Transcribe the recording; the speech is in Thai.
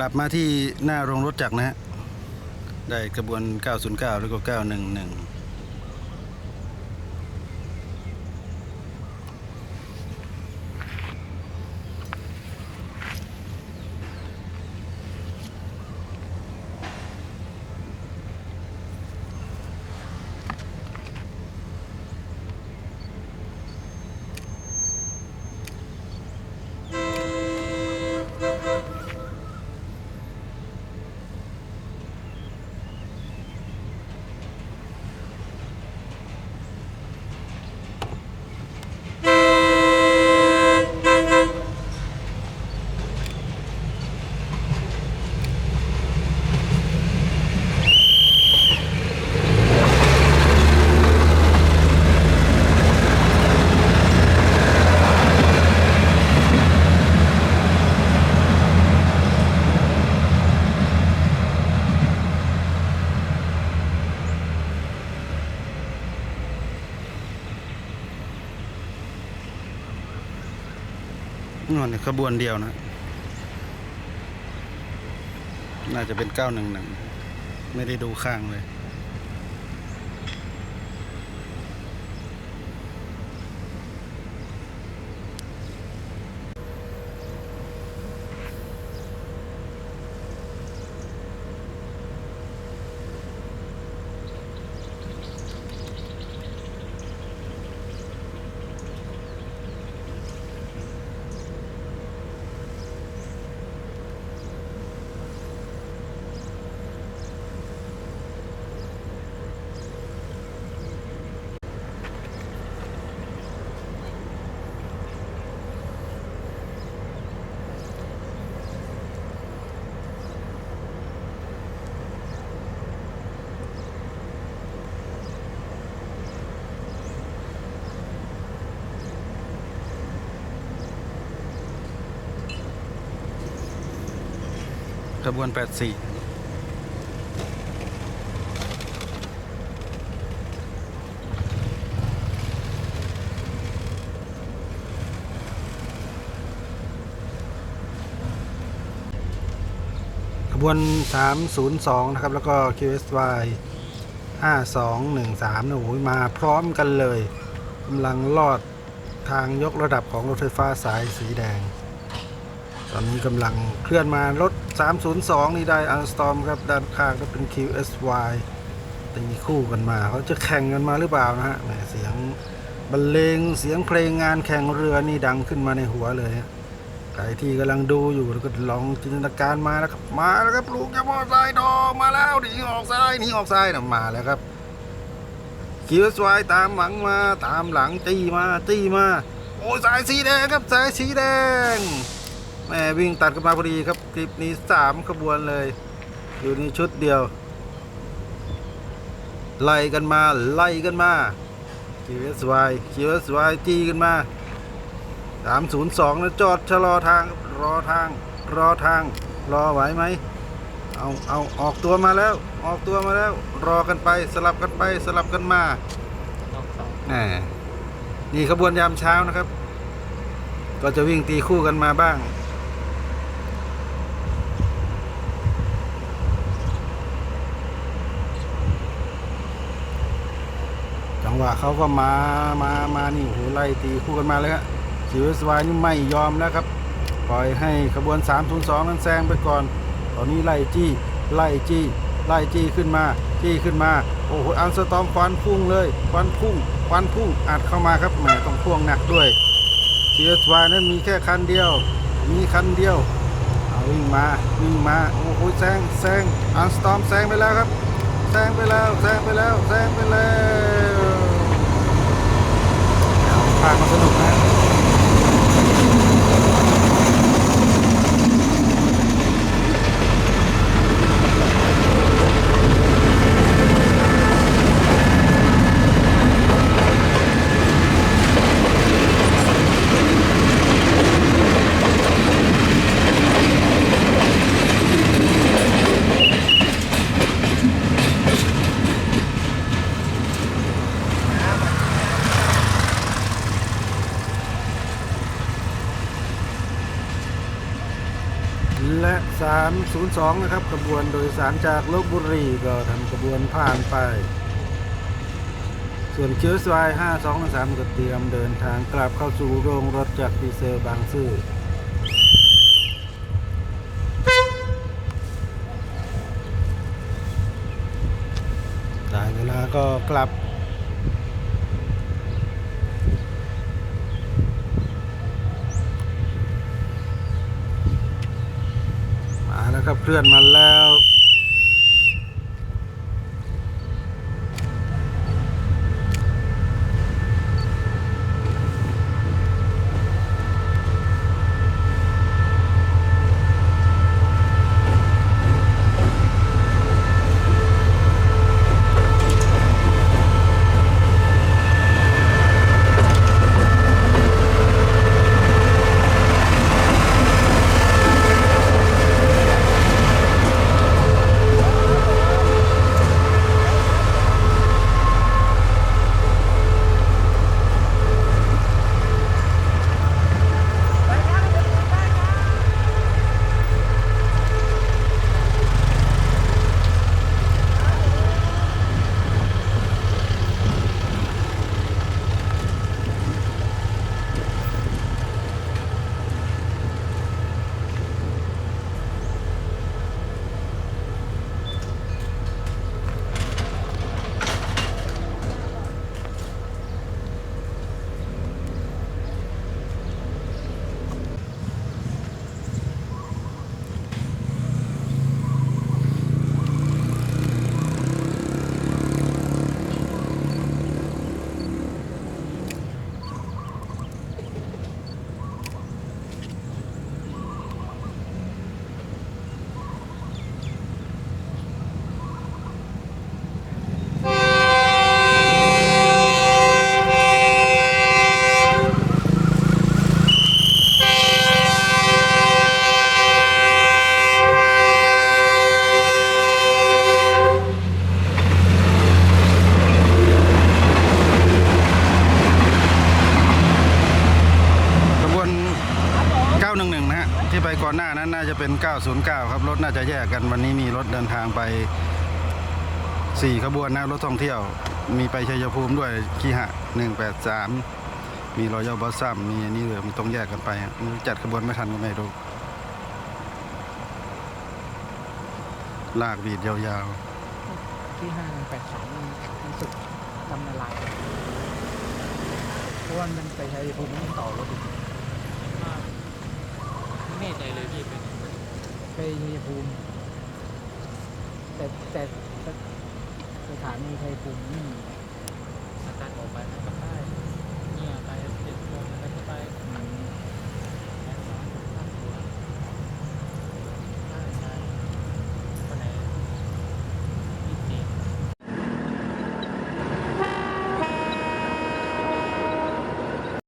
กลับมาที่หน้าโรงรถจักรนะฮะได้กระบวน 909 แล้วก็ 911 นอนขบวนเดียวนะ น่าจะเป็นก้าวหนึ่งหนึ่งไม่ได้ดูข้างเลย ขบวน 84ขบวน 302 นะครับ แล้วก็ QSY 5213นะโอ้ยมาพร้อมกันเลยกำลังลอดทางยกระดับของรถไฟฟ้าสายสีแดง ตอนนี้กำลังเคลื่อนมารถ 302 นี่ได้อัลสตอมครับด้านข้างก็เป็น QSY ตีคู่กันมา เขาจะแข่งกันมาหรือเปล่านะฮะเสียงบรรเลงเสียงเพลงงานแข่งเรือนี่ดังขึ้นมาในหัวเลยฮะใครที่กำลังดูอยู่แล้วก็ลองจินตนาการมาแล้วครับมาแล้วครับลูกจะมอไซค์ดอกมาแล้วหนีออกซ้ายหนีออกซ้ายนะมาแล้วครับ QSY ตามหลังมาตามหลังจี้มาจี้มา โอ้สายสีแดงครับสายสีแดง แม่วิ่งตัดกันมาพอดีครับ คลิปนี้สามขบวนเลย อยู่ในชุดเดียว ไล่กันมาไล่กันมา QSY QSY จีกันมา302แล้วจอดชะลอทางรอทาง รอทาง รอไหวไหมเอาเอาออกตัวมาแล้ว ออกตัวมาแล้ว รอกันไปสลับกันไปสลับกันมาแหมนี่ขบวนยามเช้านะครับ ก็จะวิ่งตีคู่กันมาบ้าง งหวะเขาก็มามามานี่โหไล่ตีคู่กันมาเลยฮะคิวสวายนี่ไม่ยอมแล้วครับ ปล่อยให้ขบวน302นั้นแซงไปก่อน ตอนนี้ไล่จี้ไล่จี้ไล่จี้ขึ้นมา จี้ขึ้นมา โอ้โหอันสตอมควันพุ่งเลยควันพุ่งควันพุ่งอัดเข้ามาครับแหมต้องพ่วงหนักด้วย GSY นั้นมีแค่คันเดียว มีคันเดียวเอาวิ่งมาวิ่งมา โอ้โหแซงแซงอันสตอมแซงไปแล้วครับแซงไปแล้วแซงไปแล้วแซงไปแล้วางมาสนุกนะ 302 นะครับขบวนโดยสารจากลบบุรีก็ทำขบวนผ่านไป ส่วนเชื้อสวาย523ก็เตรียมเดินทางกลับเข้าสู่โรงรถจากดีเซลบางซื่อได้เวลาก็กลับ มาแล้วครับ เพื่อนมาแล้ว ขบวน 911 นะฮะ ที่ไปก่อ น่าจะเป็น 909 ครับ รถน่าจะแยกกันวันนี้มีรถเดินทางไป 4 ขบวนนะรถท่องเที่ยว มีไปชัยภูมิด้วยคีหะ 183 มีรอยบอสซัมมีอันนี้เลยมันต้องแยกกันไปจัดขบวนไม่ทันก็ไม่รู้ลากบีดยาวที่ห้าแปดสามมันสุดทำละลายเพราะว่ามันไปใช้ภูมิมันต่อรถอีก แน่ใจเลยพี่ไปไปมีภูมิ แต่แต่สถานีไทยภูมิไม่อาจารย์บอกไปนะครับ